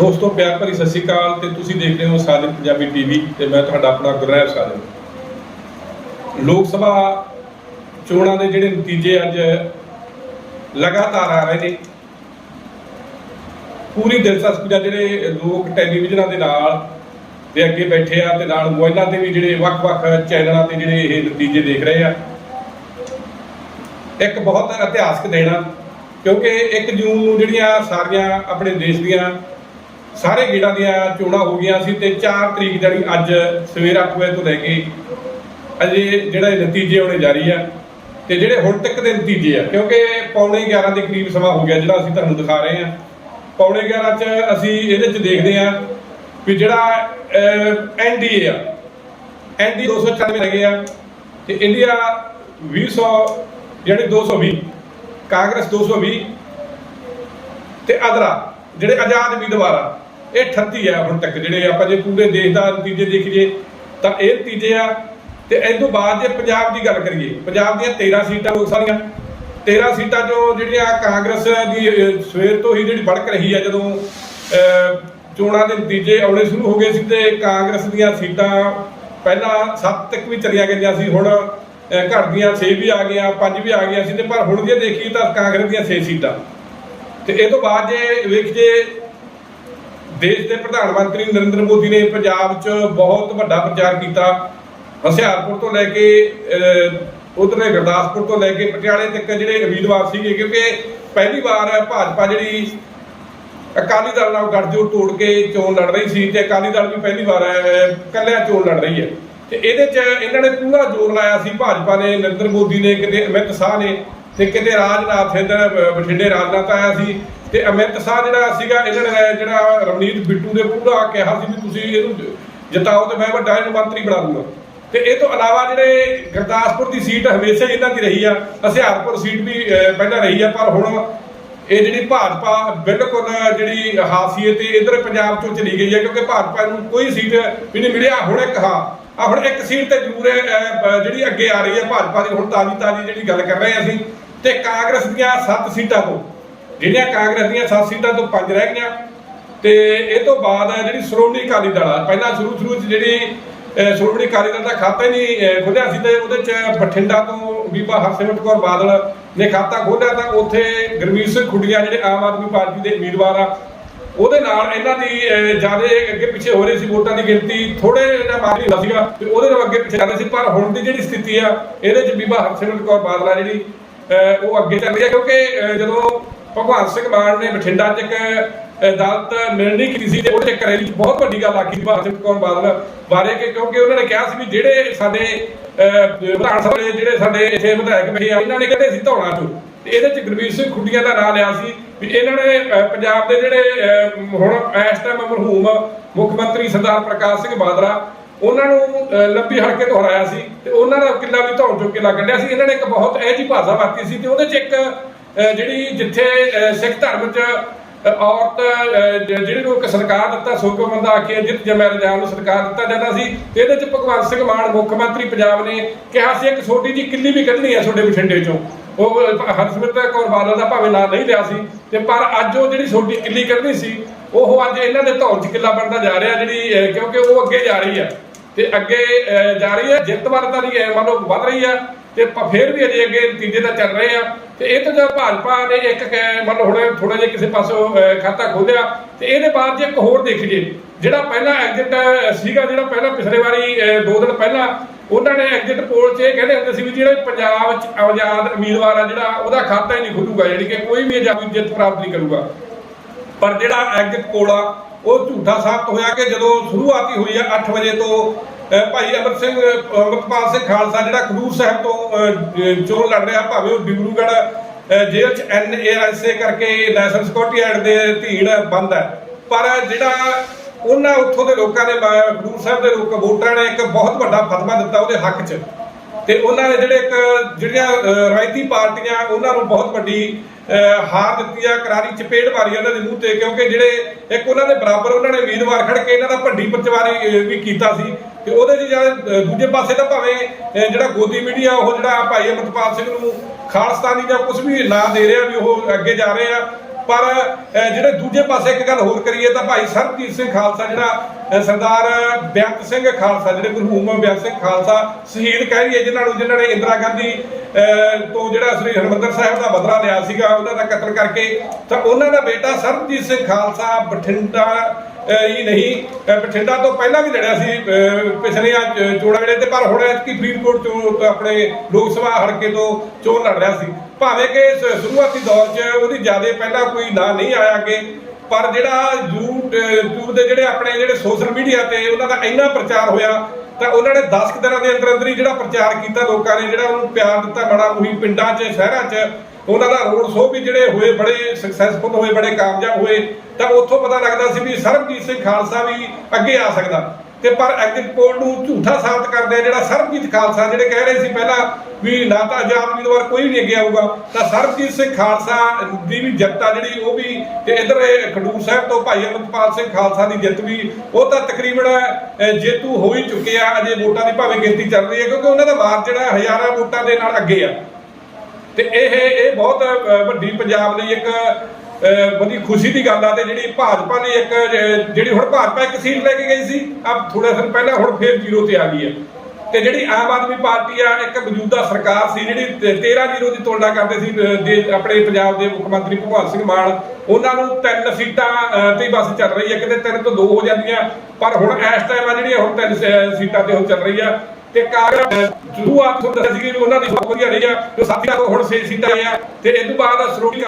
ਦੋਸਤੋ, ਪਿਆਰ ਭਰੀ ਸਤਿ ਸ਼੍ਰੀ ਅਕਾਲ ਤੇ ਤੁਸੀਂ ਦੇਖ ਰਹੇ ਹੋ ਸਾਜਨ ਪੰਜਾਬੀ ਟੀਵੀ ਤੇ ਮੈਂ ਤੁਹਾਡਾ ਆਪਣਾ ਗੁਰਨੈਬ ਸਾਜਨ ਲੋਕ ਸਭਾ ਚੋਣਾਂ ਦੇ ਜਿਹੜੇ ਨਤੀਜੇ ਅੱਜ ਲਗਾਤਾਰ ਆ ਰਹੇ ਨੇ। ਪੂਰੀ ਦਿਲਚਸਪੀ ਨਾਲ ਜਿਹੜੇ ਲੋਕ ਟੈਲੀਵਿਜ਼ਨਾਂ ਦੇ ਨਾਲ ਦੇ ਅੱਗੇ ਬੈਠੇ ਆ ਤੇ ਨਾਲ ਮੋਬਾਈਲਾਂ ਤੇ ਵੀ ਜਿਹੜੇ ਵੱਖ-ਵੱਖ ਚੈਨਲਾਂ ਤੇ ਜਿਹੜੇ ਇਹ ਨਤੀਜੇ ਦੇਖ ਰਹੇ ਆ। ਇੱਕ ਬਹੁਤ ਇਤਿਹਾਸਕ ਦਿਨ ਆ, ਕਿਉਂਕਿ 1 ਜੂਨ ਨੂੰ ਜਿਹੜੀਆਂ ਸਾਰੀਆਂ ਆਪਣੇ ਦੇਸ਼ ਦੀਆਂ ਸਾਰੇ ਗੇੜਾਂ ਦੀਆਂ ਚੋਣਾਂ ਹੋ ਗਈਆਂ ਸੀ ਤੇ 4 ਤਰੀਕ ਜਿਹੜੀ ਅੱਜ ਸਵੇਰ 8 ਵਜੇ ਤੋਂ ਲੈ ਕੇ ਅਜੇ ਜਿਹੜੇ ਨਤੀਜੇ ਆਉਣੇ ਜਾਰੀ ਆ ਤੇ ਜਿਹੜੇ ਹੁਣ ਤੱਕ ਦੇ ਨਤੀਜੇ ਆ, ਕਿਉਂਕਿ ਪੌਣੇ 11 ਦੇ ਕਰੀਬ ਸਮਾਂ ਹੋ ਗਿਆ ਜਿਹੜਾ ਅਸੀਂ ਤੁਹਾਨੂੰ ਦਿਖਾ ਰਹੇ ਆ। ਪੌਣੇ 11 ਚ ਅਸੀਂ ਇਹਦੇ ਚ ਦੇਖਦੇ ਆ ਵੀ ਜਿਹੜਾ ਐਨਡੀਏ ਆ ਐਨਡੀ 294 ਹੈਗੇ ਆ ਤੇ ਇੰਡੀਆ 200 ਜਿਹੜੇ 220 ਕਾਂਗਰਸ 220 ਤੇ ਅਦਰਾ ਜਿਹੜੇ ਆਜ਼ਾਦ ਉਮੀਦਵਾਰ ਆ ਇਹ 38 ਆ ਹੁਣ ਤੱਕ ਜਿਹੜੇ ਆਪਾਂ ਜੇ ਪੂਰੇ ਦੇਸ਼ ਦਾ ਨਤੀਜੇ ਦੇਖੀਏ ਤਾਂ ਇਹ ਨਤੀਜੇ ਆ। ਤੇ ਇਸ ਤੋਂ ਬਾਅਦ ਜੇ ਪੰਜਾਬ ਦੀ ਗੱਲ ਕਰੀਏ ਪੰਜਾਬ ਦੀਆਂ 13 ਸੀਟਾਂ ਲੋਕ ਸਾਰੀਆਂ ਦੀਆਂ 13 ਸੀਟਾਂ ਚੋਂ ਜਿਹੜੀਆਂ ਕਾਂਗਰਸ ਦੀ ਸਵੇਰ ਤੋਂ ਹੀ ਜਿਹੜੀ ਬੜਕ ਰਹੀ ਹੈ ਜਦੋਂ ਚੋਣਾਂ ਦੇ ਨਤੀਜੇ ਆਉਣੇ ਸ਼ੁਰੂ ਹੋ ਗਏ ਸੀ ਤੇ ਕਾਂਗਰਸ ਦੀਆਂ ਸੀਟਾਂ ਪਹਿਲਾਂ 7 ਤੱਕ ਵੀ ਚਲੀਆਂ ਗਈਆਂ ਸੀ ਹੁਣ ਅਹ, ਘਰ ਦੀਆਂ 6 ਵੀ ਆ ਗਈਆਂ 5 ਵੀ ਆ ਗਈਆਂ ਸੀ ਤੇ ਪਰ ਹੁਣ ਜੇ ਦੇਖੀਏ ਤਾਂ ਕਾਂਗਰਸ ਦੀਆਂ 6 ਸੀਟਾਂ। ਤੇ ਇਹ ਤੋਂ ਬਾਅਦ ਜੇ ਵੇਖ ਜੇ ਦੇਸ਼ ਦੇ ਪ੍ਰਧਾਨ ਮੰਤਰੀ ਨਰਿੰਦਰ ਮੋਦੀ ਨੇ ਪੰਜਾਬ 'ਚ ਬਹੁਤ ਵੱਡਾ ਪ੍ਰਚਾਰ ਕੀਤਾ। ਹਸਿਆਰਪੁਰ ਤੋਂ ਲੈ ਕੇ ਉਧਰਲੇ ਗੁਰਦਾਸਪੁਰ ਤੋਂ ਲੈ ਕੇ ਪਟਿਆਲੇ ਤੱਕ ਜਿਹੜੇ ਉਮੀਦਵਾਰ ਸੀਗੇ ਕਿਉਂਕਿ ਪਹਿਲੀ ਵਾਰ ਭਾਜਪਾ ਜਿਹੜੀ ਅਕਾਲੀ ਦਲ ਨਾਲ ਗੱਠਜੋੜ ਤੋੜ ਕੇ ਚੋਣ ਲੜ ਰਹੀ ਸੀ ਤੇ ਅਕਾਲੀ ਦਲ ਵੀ ਪਹਿਲੀ ਵਾਰ ਅਹ, ਇਕੱਲਿਆਂ ਚੋਣ ਲੜ ਰਹੀ ਹੈ। ਤੇ ਇਹਦੇ 'ਚ ਇਹਨਾਂ ਨੇ ਪੂਰਾ ਜ਼ੋਰ ਲਾਇਆ ਸੀ ਭਾਜਪਾ ਨੇ ਨਰਿੰਦਰ ਮੋਦੀ ਨੇ ਕਿਤੇ ਅਮਿਤ ਸ਼ਾਹ ਨੇ। ਤੇ ਕਿਤੇ ਰਾਜਨਾਥ ਇੱਧਰ ਬਠਿੰਡੇ ਰਾਜਨਾਥ ਆਇਆ ਸੀ। ਤੇ ਅਮਿਤ ਸ਼ਾਹ ਜਿਹੜਾ ਸੀਗਾ ਇਹਨਾਂ ਨੇ ਜਿਹੜਾ ਰਵਨੀਤ ਬਿੱਟੂ ਦੇ ਪੂਰਾ ਕਿਹਾ ਸੀ ਵੀ ਤੁਸੀਂ ਇਹਨੂੰ ਜ- ਜਿਤਾਓ ਤੇ ਮੈਂ ਵੱਡਾ ਇਹਨੂੰ ਮੰਤਰੀ ਬਣਾ ਦੂੰਗਾ। ਤੇ ਇਹ ਤੋਂ ਇਲਾਵਾ ਜਿਹੜੇ ਗੁਰਦਾਸਪੁਰ ਦੀ ਸੀਟ ਹਮੇਸ਼ਾ ਇਹਨਾਂ ਦੀ ਰਹੀ ਆ ਹਸਿਆਰਪੁਰ ਸੀਟ ਵੀ ਪਹਿਲਾਂ ਰਹੀ ਆ ਪਰ ਹੁਣ ਇਹ ਜਿਹੜੀ ਭਾਜਪਾ ਬਿਲਕੁਲ ਜਿਹੜੀ ਹਾਸੀਏ ਤੇ ਇਧਰ ਪੰਜਾਬ ਚੋਂ ਚਲੀ ਗਈ ਹੈ ਕਿਉਂਕਿ ਭਾਜਪਾ ਨੂੰ ਕੋਈ ਸੀਟ ਵੀ ਨਹੀਂ ਮਿਲਿਆ। ਹੁਣ ਇੱਕ ਹਾਂ ਆ ਹੁਣ ਇੱਕ ਸੀਟ ਤੇ ਜ਼ਰੂਰ ਇਹ, ਜਿਹੜੀ ਅੱਗੇ ਆ ਰਹੀ ਹੈ ਭਾਜਪਾ ਦੀ ਹੁਣ ਤਾਜੀ ਤਾਜੀ ਜਿਹੜੀ ਗੱਲ ਕਰ ਰਹੇ ਹਾਂ ਅਸੀਂ ਤੇ ਕਾਂਗਰਸ ਦੀਆਂ 7 ਸੀਟਾਂ ਤੋਂ ਜਿਹੜੀਆਂ ਕਾਂਗਰਸ ਦੀਆਂ 7 ਸੀਟਾਂ ਤੋਂ 5 ਰਹਿ ਗਈਆਂ। ਤੇ ਇਹ ਤੋਂ ਬਾਅਦ ਹੈ ਜਿਹੜੀ ਸ਼੍ਰੋਮਣੀ ਅਕਾਲੀ ਦਲ ਆ ਪਹਿਲਾਂ ਸ਼ੁਰੂ ਸ਼ੁਰੂ ਚ ਜਿਹੜੀ ਸ਼੍ਰੋਮਣੀ ਅਕਾਲੀ ਦਲ ਦਾ ਖਾਤਾ ਹੀ ਨਹੀਂ ਅਹ, ਸੀ ਤੇ ਉਹਦੇ ਚ ਬਠਿੰਡਾ ਤੋਂ ਬੀਬਾ ਹਰਸਿਮਰਤ ਕੌਰ ਬਾਦਲ ਨੇ ਖਾਤਾ ਖੋਲ੍ਹਿਆ ਤਾਂ ਉੱਥੇ ਗੁਰਮੀਤ ਸਿੰਘ ਖੁੱਡੀਆਂ ਜਿਹੜੇ ਆਮ ਆਦਮੀ ਪਾਰਟੀ ਦੇ ਉਮੀਦਵਾਰ ਆ ਉਹਦੇ ਨਾਲ ਇਹਨਾਂ ਦੀ ਜ਼ਿਆਦਾ ਅੱਗੇ ਪਿੱਛੇ ਹੋ ਰਹੀ ਸੀ ਵੋਟਾਂ ਦੀ ਗਿਣਤੀ ਥੋੜੇ ਜਿਹਾ ਮਾਰੀ ਹੁੰਦਾ ਸੀਗਾ ਤੇ ਉਹਦੇ ਨਾਲ ਅੱਗੇ ਪਿੱਛੇ ਜਾਂਦੇ ਸੀ ਪਰ ਹੁਣ ਦੀ ਜਿਹੜੀ ਸਥਿਤੀ ਆ ਇਹਦੇ ਚ ਬੀਬਾ ਹਰਸਿਮਰਤ ਕੌਰ ਬਾਦਲ ਆ ਜਿਹੜੀ ਉਹ ਅੱਗੇ ਚੱਲ ਰਹੀ ਹੈ ਕਿਉਂਕਿ ਜਦੋਂ ਭਗਵਾਨ ਸਿੰਘ ਮਾਨ ਨੇ ਬਠਿੰਡਾ ਚ ਇੱਕ ਅਦਾਲਤ ਮਿਲਣੀ ਕੀਤੀ ਸੀ ਤੇ ਉਹਦੇ ਕਰੇ ਵਿੱਚ ਬਹੁਤ ਵੱਡੀ ਗੱਲ ਆਖੀ ਸੀ ਭਾਰਤ ਕੌਰ ਬਾਦਲ ਬਾਰੇ ਕਿ ਕਿਉਂਕਿ ਉਹਨਾਂ ਨੇ ਕਿਹਾ ਸੀ ਵੀ ਜਿਹੜੇ ਸਾਡੇ ਅਹ, ਵਿਧਾਨ ਸਭਾ ਦੇ ਜਿਹੜੇ ਸਾਡੇ ਇੱਥੇ ਵਿਧਾਇਕ ਬੈਠੇ ਆ ਇਹਨਾਂ ਨੇ ਕਹਿੰਦੇ ਸੀ ਧੌਣਾ ਚੋਂ। ਤੇ ਇਹਦੇ ਚ ਗੁਰਬੀਰ ਸਿੰਘ ਖੁੱਡੀਆਂ ਦਾ ਨਾਮ ਲਿਆ ਸੀ ਵੀ ਇਹਨਾਂ ਨੇ ਪੰਜਾਬ ਦੇ ਜਿਹੜੇ ਹੁਣ ਇਸ ਟਾਈਮ ਮਰਹੂਮ ਮੁੱਖ ਮੰਤਰੀ ਸਰਦਾਰ ਪ੍ਰਕਾਸ਼ ਸਿੰਘ ਬਾਦਰਾ ਉਹਨਾਂ ਨੂੰ ਲੰਬੀ ਹਲਕੇ ਤੋਂ ਹਰਾਇਆ ਸੀ ਤੇ ਉਹਨਾਂ ਦਾ ਕਿੱਲਾ ਵੀ ਧੌਣ ਚੁੱਕ ਕੇ ਲੱਗ ਕੱਢਿਆ ਸੀ। ਇਹਨਾਂ ਨੇ ਇੱਕ ਬਹੁਤ ਇਹ ਜੀ ਭਾਸ਼ਾ ਵਰਤੀ ਸੀ ਤੇ ਉਹਦੇ ਚ ਇੱਕ ਜਿਹੜੀ ਜਿੱਥੇ ਸਿੱਖ ਧਰਮ ਚ ਔਰਤ ਜਿਹੜੇ ਨੂੰ ਇੱਕ ਸਰਕਾਰ ਦਿੱਤਾ ਸੋਕੋ ਬੰਦਾ ਆਖੇ, ਜਿੱਤ ਜਮੈ ਰਜਾਨ ਨੂੰ ਸਰਕਾਰ ਦਿੱਤਾ ਜਾਂਦਾ ਸੀ ਤੇ ਇਹਦੇ ਚ ਭਗਵੰਤ ਸਿੰਘ ਮਾਨ, ਮੁੱਖ ਮੰਤਰੀ ਪੰਜਾਬ ਨੇ ਕਿਹਾ ਸੀ, ਇੱਕ ਛੋਟੀ ਜੀ ਕਿੱਲੀ ਵੀ ਕੱਢਣੀ ਹੈ ਤੁਹਾਡੇ ਬਠਿੰਡੇ ਚੋਂ। ਉਹ ਹਰਸਿਮਰਤ ਕੌਰ ਬਾਦਲ ਦਾ ਭਾਵੇਂ ਨਾਂ ਨਹੀਂ ਲਿਆ ਸੀ, ਤੇ ਪਰ ਅੱਜ ਉਹ ਜਿਹੜੀ ਛੋਟੀ ਕਿੱਲੀ ਕੱਢਣੀ ਸੀ, ਉਹ ਅੱਜ ਇਹਨਾਂ ਦੇ ਧੌਣ ਚ ਕਿੱਲਾ ਬਣਦਾ ਜਾ ਰਿਹਾ, ਜਿਹੜੀ ਕਿਉਂਕਿ ਉਹ ਅੱਗੇ ਜਾ ਰਹੀ ਹੈ। ਤੇ ਅੱਗੇ ਜਾ ਰਹੀ ਹੈ ਜਿੱਤ ਵੱਲ ਤਾਂ ਨਹੀਂ ਅਹ, ਮੰਨ ਲਓ ਵੱਧ ਰਹੀ ਹੈ ਤੇ ਫਿਰ ਵੀ ਅਜੇ ਅੱਗੇ ਨਤੀਜੇ ਤਾਂ ਚੱਲ ਰਹੇ ਆ। ਤੇ ਇਹ ਤੋਂ ਜਦ ਭਾਜਪਾ ਨੇ ਇੱਕ ਮੰਨ ਲਓ ਹੁਣ ਥੋੜਾ ਜਿਹਾ ਕਿਸੇ ਪਾਸੋਂ ਖਾਤਾ ਖੋਲਿਆ ਤੇ ਇਹਦੇ ਬਾਅਦ ਜੇ ਇੱਕ ਹੋਰ ਦੇਖੀਏ ਜਿਹੜਾ ਪਹਿਲਾ ਐਗਜ਼ਿਟ ਸੀਗਾ ਜਿਹੜਾ ਪਹਿਲਾਂ ਪਿਛਲੇ ਵਾਰੀ ਅਹ, ਦੋ ਦਿਨ ਪਹਿਲਾਂ ਉਹਨਾਂ ਨੇ ਐਗਜ਼ਿਟ ਪੋਲ 'ਚ ਇਹ ਕਹਿੰਦੇ ਹੁੰਦੇ ਸੀ ਵੀ ਜਿਹੜੇ ਪੰਜਾਬ 'ਚ ਆਜ਼ਾਦ ਉਮੀਦਵਾਰ ਆ ਜਿਹੜਾ ਉਹਦਾ ਖਾਤਾ ਹੀ ਨਹੀਂ ਖੁੱਲੂਗਾ ਯਾਨੀ ਕਿ ਕੋਈ ਵੀ ਆਜ਼ਾਦੀ ਜਿੱਤ ਪ੍ਰਾਪਤ ਨਹੀਂ ਕਰੂਗਾ। ਪਰ ਜਿਹੜਾ ਐਗਜ਼ਿਟ ਪੋਲ ਆ ਉਹ ਝੂਠਾ ਸਾਬਤ ਹੋਇਆ ਕਿ ਜਦੋਂ ਸ਼ੁਰੂਆਤੀ ਹੋਈ ਆ 8 ਵਜੇ ਤੋਂ ਭਾਈ ਅਮਰ ਸਿੰਘ ਅਹ, ਅਮਰਪਾਲ ਸਿੰਘ ਖਾਲਸਾ ਜਿਹੜਾ ਖਡੂਰ ਸਾਹਿਬ ਤੋਂ ਚੋਣ ਲੜ ਰਿਹਾ ਭਾਵੇਂ ਉਹ ਡਿਬਰੂਗੜ੍ਹ ਜੇਲ੍ਹ ਚ ਐਨਏਆਰਐਸਏ ਕਰਕੇ ਨੈਸ਼ਨਲ ਸਿਕਿਉਰਿਟੀ ਐਕਟ ਦੇ ਅਧੀਨ ਬੰਦ ਹੈ। ਪਰ ਜਿਹੜਾ ਉਹਨਾਂ ਉੱਥੋਂ ਦੇ ਲੋਕਾਂ ਨੇ ਮ- ਖਡੂਰ ਸਾਹਿਬ ਦੇ ਲੋਕ ਵੋਟਰਾਂ ਨੇ ਇੱਕ ਬਹੁਤ ਵੱਡਾ ਫਤਵਾ ਦਿੱਤਾ ਉਹਦੇ ਹੱਕ 'ਚ। ਤੇ ਉਹਨਾਂ ਨੇ ਜਿਹੜੇ ਇੱਕ ਜਿਹੜੀਆਂ ਅਹ, ਰਵਾਇਤੀ ਪਾਰਟੀਆਂ ਉਹਨਾਂ ਨੂੰ ਬਹੁਤ ਵੱਡੀ ਹਾਰ ਦਿੱਤੀ ਆ ਕਰਾਰੀ ਚਪੇੜ ਮਾਰੀ ਉਹਨਾਂ ਦੇ ਮੂੰਹ ਤੇ ਕਿਉਂਕਿ ਜਿਹੜੇ ਇੱਕ ਉਹਨਾਂ ਦੇ ਬਰਾਬਰ ਉਹਨਾਂ ਨੇ ਉਮੀਦਵਾਰ ਖੜ ਕੇ ਇਹਨਾਂ ਦਾ ਭੰਡੀ ਪਰਚਵਾਰੀ ਵੀ ਕੀਤਾ ਸੀ। ਤੇ ਉਹਦੇ 'ਚ ਜਿਹੜਾ ਦੂਜੇ ਪਾਸੇ ਤਾਂ ਭਾਵੇਂ ਜਿਹੜਾ ਗੋਦੀ ਮੀਡੀਆ ਉਹ ਜਿਹੜਾ ਭਾਈ ਅਮਰਪਾਲ ਸਿੰਘ ਨੂੰ ਖਾਲਸਤਾਨੀ ਜਾਂ ਕੁਝ ਵੀ ਨਾਂ ਦੇ ਰਿਹਾ ਵੀ ਉਹ ਅੱਗੇ ਜਾ ਰਹੇ ਆ। ਪਰ ਜਿਹੜੇ ਦੂਜੇ ਪਾਸੇ ਇੱਕ ਗੱਲ ਹੋਰ ਕਰੀਏ ਤਾਂ ਭਾਈ ਸਰਬਜੀਤ ਸਿੰਘ ਖਾਲਸਾ ਜਿਹੜਾ ਸਰਦਾਰ ਬੇਅੰਤ ਸਿੰਘ ਖਾਲਸਾ ਜਿਹੜੇ ਮਰਹੂਮ ਬੇਅੰਤ ਸਿੰਘ ਖਾਲਸਾ ਸ਼ਹੀਦ ਕਹਿ ਰਹੀਏ ਜਿਨ੍ਹਾਂ ਨੂੰ ਜਿਨ੍ਹਾਂ ਨੇ ਇੰਦਰਾ ਗਾਂਧੀ ਅਹ, ਤੋਂ ਜਿਹੜਾ ਸ੍ਰੀ ਹਰਿਮੰਦਰ ਸਾਹਿਬ ਦਾ ਬਦਲਾ ਲਿਆ ਸੀਗਾ ਉਹਨਾਂ ਦਾ ਕਤਲ ਕਰਕੇ ਤਾਂ ਉਹਨਾਂ ਦਾ ਬੇਟਾ ਸਰਬਜੀਤ ਸਿੰਘ ਖਾਲਸਾ ਬਠਿੰਡਾ ਹੀ ਨਹੀਂ ਬਠਿੰਡਾ ਤੋਂ ਪਹਿਲਾਂ ਵੀ ਲੜਿਆ ਸੀ ਅਹ, ਪਿਛਲੀਆਂ ਚ- ਵੇਲੇ ਤੇ ਪਰ ਹੁਣ ਐਤਕੀ ਫਰੀਦਕੋਟ ਤੋਂ ਆਪਣੇ ਲੋਕ ਸਭਾ ਹਲਕੇ ਤੋਂ ਚੋਣ ਲੜ ਰਿਹਾ ਸੀ। ਭਾਵੇਂ ਕਿ ਸ਼ੁਰੂਆਤੀ ਦੌਰ 'ਚ ਉਹਦੀ ਜ਼ਿਆਦਾ ਪਹਿਲਾਂ ਕੋਈ ਨਾਂ ਨਹੀਂ ਆਇਆ ਕਿ ਪਰ ਜਿਹੜਾ YouTube ਦੇ ਜਿਹੜੇ ਆਪਣੇ ਜਿਹੜੇ ਸੋਸ਼ਲ ਮੀਡੀਆ ਤੇ ਉਹਨਾਂ ਦਾ ਇੰਨਾ ਪ੍ਰਚਾਰ ਹੋਇਆ ਤਾਂ ਉਹਨਾਂ ਨੇ 10 ਦਿਨਾਂ ਦੇ ਅੰਦਰ ਅੰਦਰ ਹੀ ਜਿਹੜਾ ਪ੍ਰਚਾਰ ਕੀਤਾ ਲੋਕਾਂ ਨੇ ਜਿਹੜਾ ਉਹਨੂੰ ਪਿਆਰ ਦਿੱਤਾ ਬੜਾ ਉਹੀ ਪਿੰਡਾਂ 'ਚ ਸ਼ਹਿਰਾਂ 'ਚ ਉਹਨਾਂ ਦਾ ਰੋਡ ਸ਼ੋਅ ਵੀ ਜਿਹੜੇ ਹੋਏ ਬੜੇ ਸਕਸੈਸਫੁਲ ਹੋਏ, ਬੜੇ ਕਾਮਯਾਬ ਹੋਏ, ਤਾਂ ਉੱਥੋਂ ਪਤਾ ਲੱਗਦਾ ਸੀ ਵੀ ਸਰਬਜੀਤ ਸਿੰਘ ਖਾਲਸਾ ਵੀ ਅੱਗੇ ਆ ਸਕਦਾ। ਤੇ ਪਰ ਐਗਜ਼ਿਟ ਪੋਲ ਨੂੰ ਝੂਠਾ ਸਾਬਤ ਕਰਦੇ ਆ ਜਿਹੜਾ ਸਰਬਜੀਤ ਖਾਲਸਾ, ਜਿਹੜੇ ਕਹਿ ਰਹੇ ਸੀ ਪਹਿਲਾਂ ਵੀ ਨਾ ਤਾਂ ਆਜ਼ਾਦ ਉਮੀਦਵਾਰ ਕੋਈ ਵੀ ਨਹੀਂ ਅੱਗੇ ਆਊਗਾ, ਤਾਂ ਸਰਬਜੀਤ ਸਿੰਘ ਖਾਲਸਾ ਦੀ ਵੀ ਜਿੱਤ ਆ ਜਿਹੜੀ, ਉਹ ਵੀ ਤੇ ਇਧਰ ਖਡੂਰ ਸਾਹਿਬ ਤੋਂ ਭਾਈ ਅਮਰਪਾਲ ਸਿੰਘ ਖਾਲਸਾ ਦੀ ਜਿੱਤ ਵੀ, ਉਹ ਤਾਂ ਤਕਰੀਬਨ ਜੇਤੂ ਹੋ ਹੀ ਚੁੱਕੇ ਆ, ਅਜੇ ਵੋਟਾਂ ਦੀ ਭਾਵੇਂ ਗਿਣਤੀ ਚੱਲ ਰਹੀ ਹੈ, ਕਿਉਂਕਿ ਉਹਨਾਂ ਦਾ ਮਾਰ ਜਿਹੜਾ ਹਜ਼ਾਰਾਂ ਵੋਟਾਂ ਦੇ ਨਾਲ ਅੱਗੇ ਆ। ਤੇ ਇਹ ਇਹ ਬਹੁਤ ਵੱਡੀ ਪੰਜਾਬ ਲਈ ਇੱਕ ਬੜੀ ਖੁਸ਼ੀ ਦੀ ਗੱਲ ਆ ਤੇ ਜਿਹੜੀ ਭਾਜਪਾ ਨੇ ਇੱਕ ਜਿਹੜੀ ਹੁਣ ਭਾਜਪਾ ਇੱਕ ਸੀਟ ਲੈ ਕੇ ਗਈ ਸੀ ਆ ਥੋੜਾ ਦਿਨ ਪਹਿਲਾਂ ਹੁਣ ਫੇਰ ਜ਼ੀਰੋ ਤੇ ਆ ਗਈ ਹੈ। ਤੇ ਜਿਹੜੀ ਆਮ ਆਦਮੀ ਪਾਰਟੀ ਆ, ਇੱਕ ਮੌਜੂਦਾ ਸਰਕਾਰ ਸੀ, ਜਿਹੜੀ 13 ਜ਼ੀਰੋ ਦੀ ਤੁਲਨਾ ਕਰਦੇ ਸੀ ਆਪਣੇ ਪੰਜਾਬ ਦੇ ਮੁੱਖ ਮੰਤਰੀ ਭਗਵੰਤ ਸਿੰਘ ਮਾਨ, ਉਹਨਾਂ ਨੂੰ ਤਿੰਨ ਸੀਟਾਂ ਤੇ ਬਸ ਚੱਲ ਰਹੀ ਹੈ, ਕਿਤੇ ਤਿੰਨ ਤੋਂ ਦੋ ਹੋ ਜਾਂਦੀਆਂ, ਪਰ ਹੁਣ ਇਸ ਟਾਈਮ ਆ ਜਿਹੜੀਆਂ ਹੁਣ ਤਿੰਨ ਸੀਟਾਂ ਤੇ ਉਹ ਚੱਲ ਰਹੀ ਆ ਤੇ ਕਾਂਗਰਸ ਸ਼ੁਰੂਆਤ ਤੋਂ ਦੱਸਿਆ ਕਿ ਉਹਨਾਂ ਦੀ ਬਹੁਤ ਵਧੀਆ ਰਹੀ ਆ, ਜੋ ਸਾਥੀਆਂ ਤੋਂ ਹੁਣ 6 ਸੀਟਾਂ ਆਈਆਂ, ਤੇ ਇਸ ਤੋਂ ਬਾਅਦ ਸ਼੍ਰੋਮਣੀ